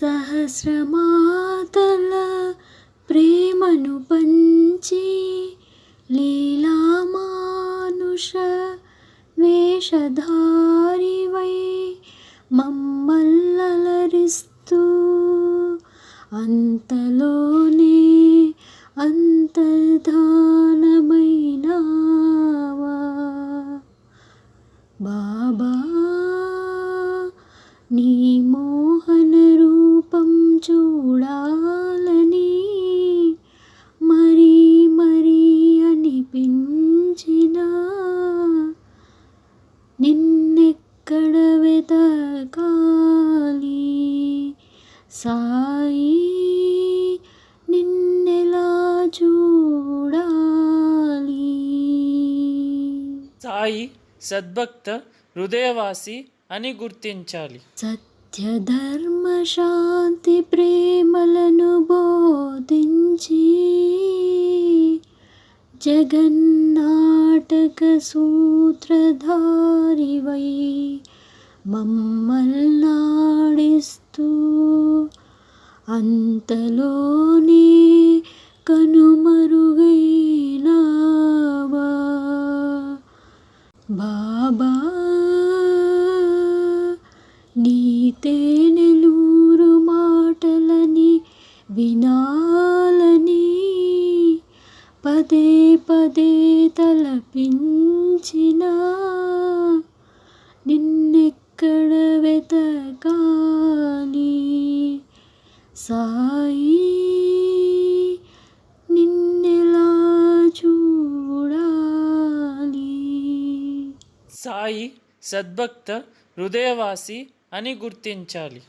సహస్రమాతల ప్రేమను పంచి లీలామానుష వేషధారివై మమ్మల్లలరిస్తూ అంతలోనే అంతర్ధానమైనావా. బాబా నీ చూడాలని మరీ మరీ అనిపించిన నిన్నెక్కడ వెతకాలి సాయి నిన్నెలా చూడాలి? సాయి సద్భక్త హృదయవాసి అని గుర్తించాలి. సత్యధర్మ శాంతి ప్రేమలను బోధించి జగన్నాటక సూత్రధారివై మమ్మల్నాడిస్తూ అంతలోనే కనుమరుగైనావా. బాబా పదే పదే తలపించిన నిన్నెక్కడ వెతకాలి? సాయి నిన్నెలా చూడాలి? సాయి సద్భక్త హృదయవాసి అని గుర్తించాలి.